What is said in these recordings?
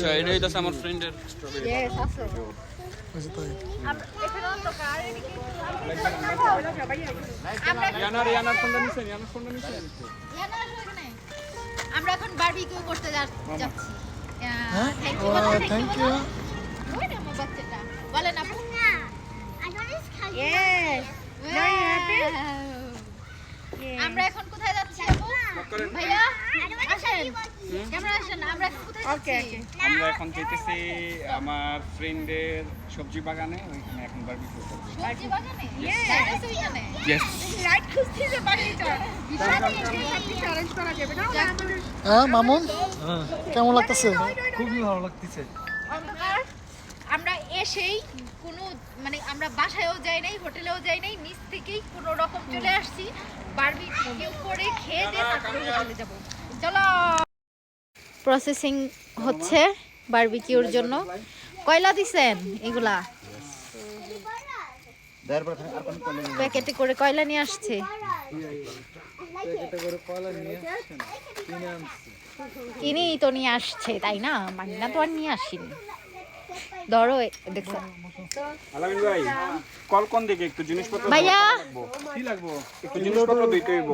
আচ্ছা এটা হইতাছে আমার ফ্রেন্ডের স্ট্রবেরি আমরা এখানে বারবিকিউ করতে যাচ্ছি। হ্যাঁ? থ্যাংক ইউ থ্যাংক ইউ বলেন আপু। Yes. Happy? আমরা এখন কোথায় যাচ্ছি আপু ভাইয়া আসেন ক্যামেরা আসেন আমরা এখন যেতেছি আমার ফ্রেন্ডের সবজি বাগানে ওইখানে এখন বারবিকিউ করব। সবজি বাগানে? ইয়েস লাইট হ্যাঁ মামুন? কেমন লাগতেছে? খুবই ভালো লাগতেছে। আমরা এসেই কোনো মানে আমরা বাসায়ও যাই নাই হোটেলেও যাই নাই নিচ থেকেই কোনো রকম চলে আসছি। বারবিকিউ করে খেয়ে দিয়ে তারপরে হোটেলে যাব। চলো প্রসেসিং হচ্ছে বারবিকিউর জন্য। কয়লা দিছেন এগুলা? প্যাকেটে করে কয়লা নিয়ে আসছে? কিনেই তো নিয়ে আসছে তাই না? মান্না তো আর নিয়ে আসেনি। ধরো এ- দেখছ আলামিন ভাই কল কোন দিকে? একটু জিনিসপত্র ভাইয়া! কি লাগবো? একটু জিনিসপত্র দিতে হইব।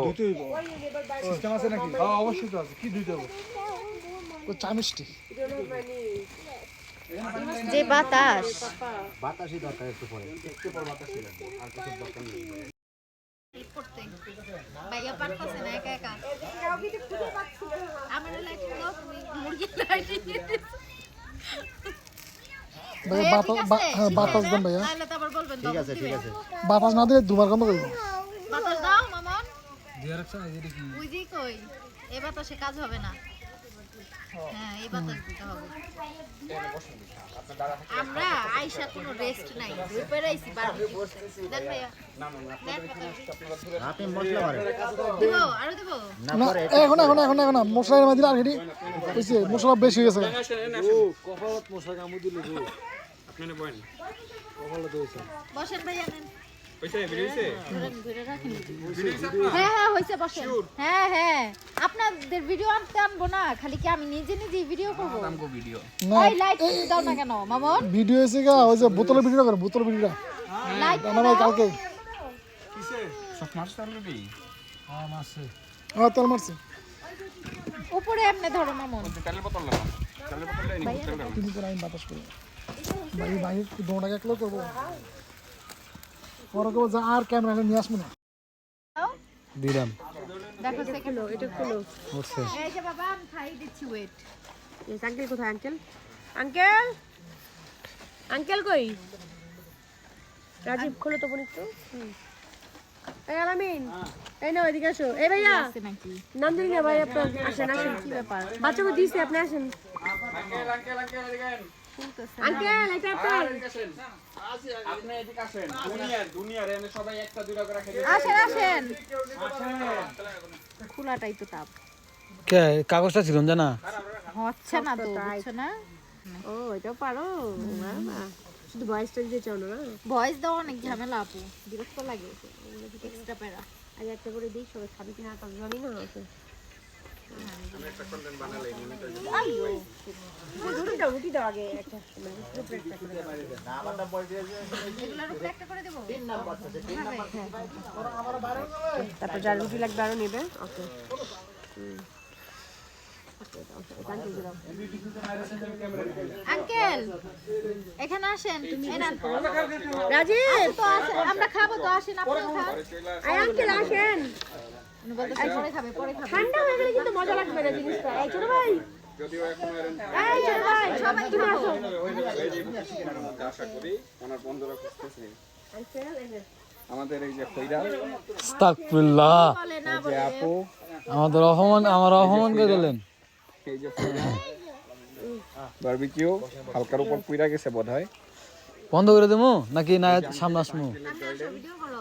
সিস্টেম আছে নাকি? হ্যাঁ অবশ্যই তো আছে। কি দুইটা হবে ও চা মিষ্টি। যে বাতাস। দেন ভাইয়া। তো আবার বলবেন, ঠিক আছে, ঠিক আছে। বাতাস না দিলে দুবার গন্ধ করব? বাতাস দাও, মামন। দিয়ে রাখছ না এটা কি ওই যে কই, এই বাতাসে কাজ হবে না। আমরা আইসা কোনো রেস্ট নাই। দুই পেরে আইছি বারবিকিউ দেন ভাইয়া। দেন বাতাস। দিব আরও দিব। না এখন এখন এখন এখন মশলা এর মধ্যে আর হেডি বুঝছি মশলা বেশি হয়ে গেছে। কপালত মশা কামু দিলে গো আপনি বলেন কপালত বসেন ভাইয়া নেন হইছে ধরেন ধরে রাখেন বেরিয়ে হইছে আপনার হ্যাঁ হ্যাঁ হয়েছে বসেন হ্যাঁ হ্যাঁ আপনাদের ভিডিও আনতে আনব না খালি কি আমি নিজে নিজে ভিডিও করব? ভিডিও। না। ওই লাইট দাও না কেন মামন? ভিডিও এসে গা ওই যে বোতলের ভিডিওটা করে বোতলের ভিডিওটা। লাইট ভাই কালকে। সব মারছ অলরেডি হ্যাঁ মাসে হ্যাঁ তেল মারছে। উপরে এমনি ধরো মামন। তেলের বোতল বোতল আমি বাতাস করি। ভাই ভাই দোটাকে একলো করব। পরে করব যা আর ক্যামেরা নিয়ে আসব না। দিলাম। দেখো সেকেন্ড এটা খুলো হচ্ছে। এই যে বাবা আমি খাই দিচ্ছি ওয়েট Yes, আঙ্কেল কোথায় আঙ্কেল আঙ্কেল আঙ্কেল কই? রাজীব খোলো তো বোন একটু। হুম। এই আলামিন এই নাও এদিকে আসো। এই ভাইয়া নন্দিনী না ভাই আপনার আসেন আসেন। কি ব্যাপার বাচ্চাকে দিয়েছি আপনি আসেন। আঙ্কেল আঙ্কেল আঙ্কেল এদিকে আঙ্কেল এটা আপনার? আপনি এদিকে আসেন। দুনিয়ার দুনিয়ার এনে সবাই একটা দুইটা করে খেতে আসেন আসেন। খোলাটাই তো তাপ। কে কাগজটা ছিল জানা? হচ্ছে না তো না? ও পারো। শুধু দিতে না? ভয়েস দাও অনেক ঝামেলা আপু। বিরক্ত লাগে। এক্সট্রা প্যারা। আগে একটা করে দিই সবাই খাবি কিনা তা জানি না মানে উপরে একটা করে দাও। একটা। তারপর যার রুটি লাগবে আরও নেবে ওকে। আঙ্কেল এখানে আসেন। এই রাজীব তো আসেন আমরা খাব তো আসেন আপনিও খান। আঙ্কেল আসেন। ঠান্ডা হয়ে গেলে কিন্তু মজা লাগবে না জিনিসটা। ছোট ভাই যদিও এখন এই ছোট ভাই সবাই খাব আশা করি ওনার বন্ধুরা খুঁজতেছে। যে আমাদের এই যে আস্তাগফিরুল্লাহ আপু আমাদের অপমান আমার অপমান করে দিলেন? এই যে বারবিকিউ হালকার উপর পুইরা গেছে বোধহয়। বন্ধ করে দেবো নাকি না সামনে আসমু? ভিডিও করো।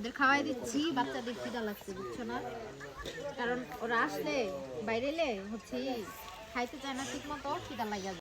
ওদের খাওয়াই দিচ্ছি, বাচ্চাদের খিদা লাগছে, বুঝছ না কারণ ওরা আসলে বাইরে হচ্ছে খাইতে চায় না ঠিক মতো খিদা যায়।